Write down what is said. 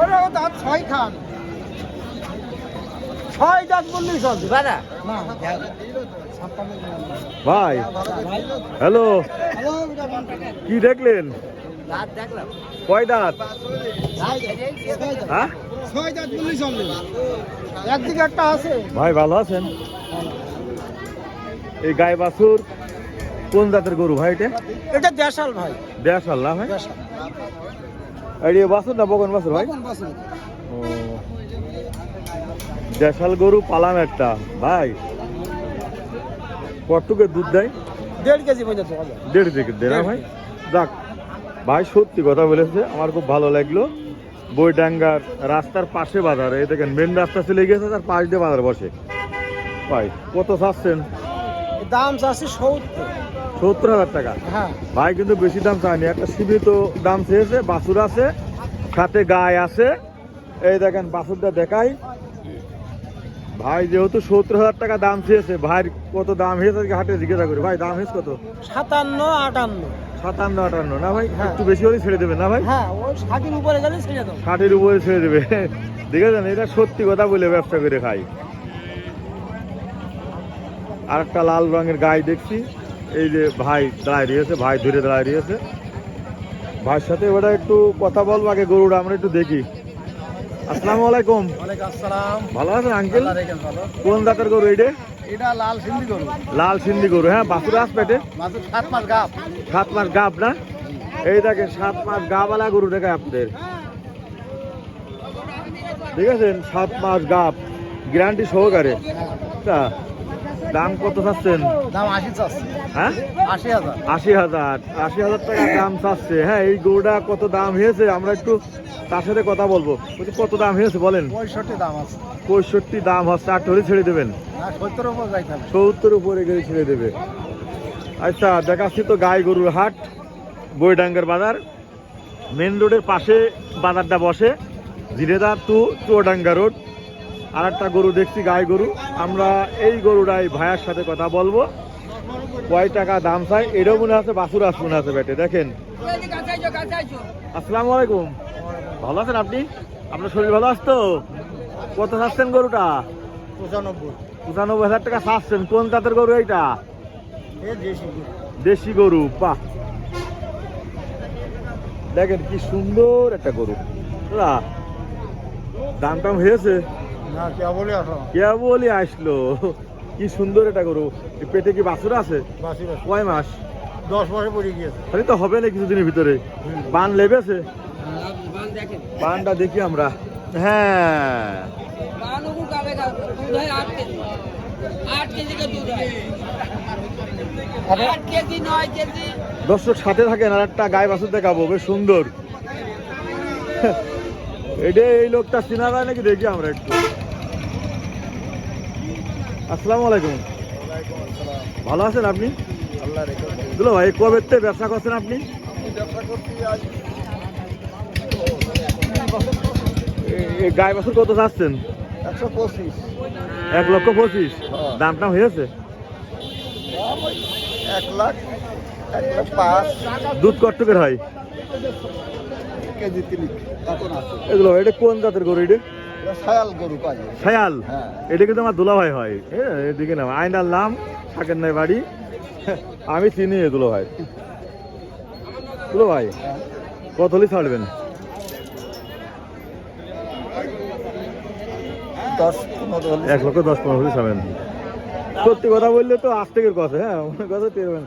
ওরা দাঁত ছয় খান ছয় দাঁত বললেই চলবে। বাদা না ভাই হ্যালো। কি দেখলেন? রাত দেখলাম। কয় দাঁত? হ্যাঁ? ছয় দাঁত বললেই চলবে। একদিকে একটা আছে। ভাই ভালো আছেন? এই গায়ে বাছুর কোন জাতের গরু ভাই এটা? এটা দেশাল ভাই। দেড়শাল না ভাই? দেশাল। এই যে বাছুর না বকন বাছুর ভাই? ও। দেশাল গরু পালাম একটা ভাই। কটুকে দুধ দেয়? দেড় কেজি পর্যন্ত দেড় থেকে দেড় ভাই? যাক ভাই সত্যি কথা বলেছে আমার খুব ভালো লাগল। বইডাঙ্গার রাস্তার পাশে বাজার এই দেখেন মেন রাস্তা চলে গেছে তার পাশ দিয়ে বাজার বসে। ভাই কত চাচ্ছেন? দাম চাচ্ছি সত্তর। সত্তর হাজার টাকা? হ্যাঁ। ভাই কিন্তু বেশি দাম চায়নি একটা সীমিত দাম চেয়েছে বাছুর আছে সাথে গায়ে আছে। এই দেখেন বাছুরটা দেখাই। ভাই যেহেতু সত্তর হাজার টাকা দাম চেয়েছে ভাই কত দাম হয়েছে হাটে জিজ্ঞাসা করি। ভাই দাম হয়েছে কত? সাতান্ন আটান্ন। সাতান্ন আটান্ন। না ভাই হ্যাঁ। একটু বেশি হলে ছেড়ে দেবেন না ভাই? হ্যাঁ ষাটের উপরে গেলে ছেড়ে দাও ষাটের উপরে ছেড়ে দেবে। দেখেছেন? এটা সত্যি কথা বলে ব্যবসা করে খাই। আর একটা লাল রঙের গায়ে দেখছি। এই যে ভাই দাঁড়ায় রয়েছে ভাই ধরে দাঁড়ায় রয়েছে। ভাইয়ের সাথে ওটা একটু কথা বলব আগে গরুটা আমরা একটু দেখি। আসসালামু আলাইকুম। ভালো আছেন আঙ্কেল কোন জাতের গরু এইটা? এটা লাল সিন্ধি গরু। লাল সিন্ধি গরু হ্যাঁ বাসুর আস পেটে? সাত মাস গাপ সাত মাস গাব না? এই দেখেন সাত মাস গাবালা গরু দেখায় আপনাদের। দেখেছেন সাত মাস গাব। গ্যারান্টি সহকারে। তা দাম কত চাচ্ছেন? দাম আশি চাচ্ছে। হ্যাঁ? আশি হাজার। আশি হাজার। আশি হাজার টাকা দাম চাচ্ছে। হ্যাঁ এই গরুটা কত দাম হয়েছে? আমরা একটু তার সাথে কথা বলব। বলছি, কত দাম হয়েছে? বলেন। পঁয়ষট্টি দাম আছে। পঁয়ষট্টি দাম হচ্ছে আট হলে ছেড়ে দেবেন। আর সত্তর উপর যাইতে সত্তর উপরে গেলে ছেড়ে দেবে। আচ্ছা দেখাচ্ছি তো গাই গরুর হাট বইডাঙ্গার বাজার। মেন রোডের পাশে বাজারটা বসে। জিরেদার টু চুয়াডাঙ্গা রোড। আর একটা গরু দেখছি গাই গরু। আমরা এই গরুটাই ভাইয়ার সাথে কথা বলব। কয় টাকা দাম চাই? এটাও মনে আছে বাসুর আস মনে আছে বেটে। দেখেন। আসসালামু আলাইকুম। ভালো আছেন আপনি? আপনার শরীর ভালো আছে তো? কত চাচ্ছেন গরুটা? পঁচানব্বই। পঁচানব্বই হাজার টাকা চাচ্ছেন। কোন জাতের গরু এইটা? দেশি গরু। বাহ। দেখেন কি সুন্দর একটা গরু। দাম টাম হয়েছে। কেবলই আসলো? কি সুন্দর এটা গরু। পেটে কি বাছুর আছে? কয় মাস? দশ মাসে পড়ে গিয়েছে। তাহলে তো হবে না কিছুদিনের ভিতরে। বান লেবেছে? বানটা দেখি আমরা। হ্যাঁ। দর্শক সাথে থাকে না একটা গায়ে বাছুর দেখাবো বেশ সুন্দর। এটা এই লোকটা চিনা যায় নাকি দেখি আমরা একটু। আসসালামু আলাইকুম। ভালো আছেন আপনি? দুলো ভাই কবে ব্যবসা করছেন আপনি? গায়ে বাছুর কত চাচ্ছেন একশো পঁচিশ এক লক্ষ পঁচিশ। দাম টাম হয়েছে? এক লাখ এক লাখ পাঁচ দুধ কট্টকের হয় কেজি তিন এগুলো এটা কোন জাতের গরু এটা? শায়াল গরু পাই ছায়াল হ্যাঁ। এটা কিন্তু আমার দুলাভাই হয়। হ্যাঁ এদিকে না আয়নার নাম থাকেন নাই বাড়ি। আমি চিনি এগুলো ভাই দুলো ভাই হ্যাঁ। কত হলে ছাড়বেন এক লক্ষ দশ পনেরো হলে ছাড়বেন। সত্যি কথা বললে তো আজ থেকে কথা হ্যাঁ কথা তেরবেন